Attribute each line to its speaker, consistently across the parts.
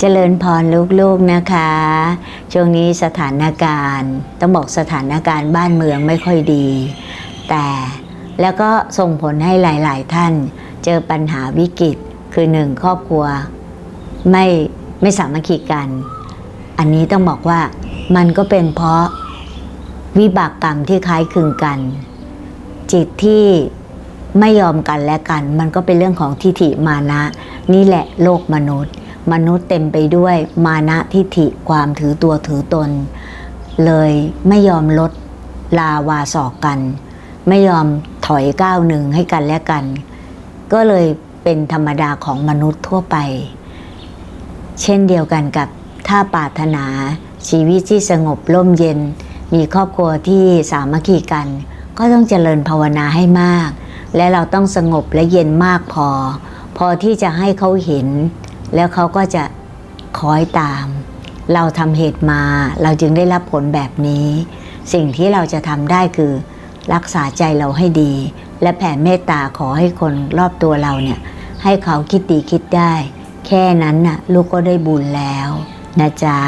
Speaker 1: เจริญพรลูกๆนะคะ ช่วงนี้สถานการณ์ ต้องบอกสถานการณ์บ้านเมืองไม่ค่อยดี แต่แล้วก็ส่งผลให้หลายๆ ท่าน เจอปัญหาวิกฤตคือหนึ่งครอบครัว ไม่ไม่สามัคคีกัน อันนี้ต้องบอกว่ามันก็เป็นเพราะวิบากกรรมที่คล้ายคลึงกัน จิตที่ไม่ยอมกันและกัน มันก็เป็นเรื่องของทิฏฐิมานะ นี่แหละโลกมนุษย์ มนุษย์เต็มไปด้วยมานะทิฏฐิความถือตัวถือตน เลยไม่ยอมลดลาวาสอกกัน ไม่ยอมถอยก้าวหนึ่งให้กันและกัน ก็เลยเป็นธรรมดาของมนุษย์ทั่วไป เช่นเดียวกันกับถ้าปรารถนาชีวิตที่สงบร่มเย็น มีครอบครัวที่สามัคคีกัน ก็ต้องเจริญภาวนาให้มาก และเราต้องสงบและเย็นมากพอ พอที่จะให้เขาเห็น แล้วเขาก็จะคอยตาม เราทำเหตุมาเราจึงได้รับผลแบบนี้ สิ่งที่เราจะทำได้คือ รักษาใจเราให้ดี และแผ่เมตตาขอให้คนรอบตัวเราเนี่ย ให้เขาคิดดีคิดได้ แค่นั้นน่ะลูกก็ได้บุญแล้วนะจ๊ะ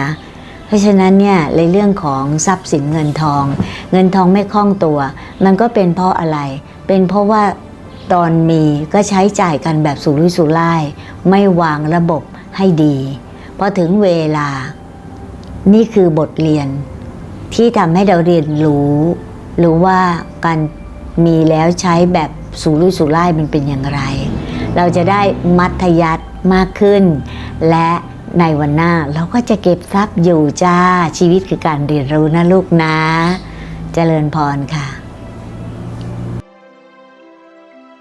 Speaker 1: เพราะฉะนั้นเนี่ยในเรื่องของทรัพย์สินเงินทอง เงินทองไม่คล่องตัว มันก็เป็นเพราะอะไร เป็นเพราะว่า ตอนมีก็ใช้จ่ายกันแบบสุรุ่ยสุร่าย ไม่วางระบบให้ดีพอถึงเวลา นี่คือบทเรียน ที่ทำให้เราเรียนรู้ รู้ว่าการมีแล้วใช้แบบสุรุ่ยสุร่ายมันเป็นอย่างไร เราจะได้มัธยัติมากขึ้น และในวันหน้าเราก็จะเก็บทรัพย์อยู่จ้าชีวิตคือการเรียนรู้นะลูกนะ เจริญพรค่ะ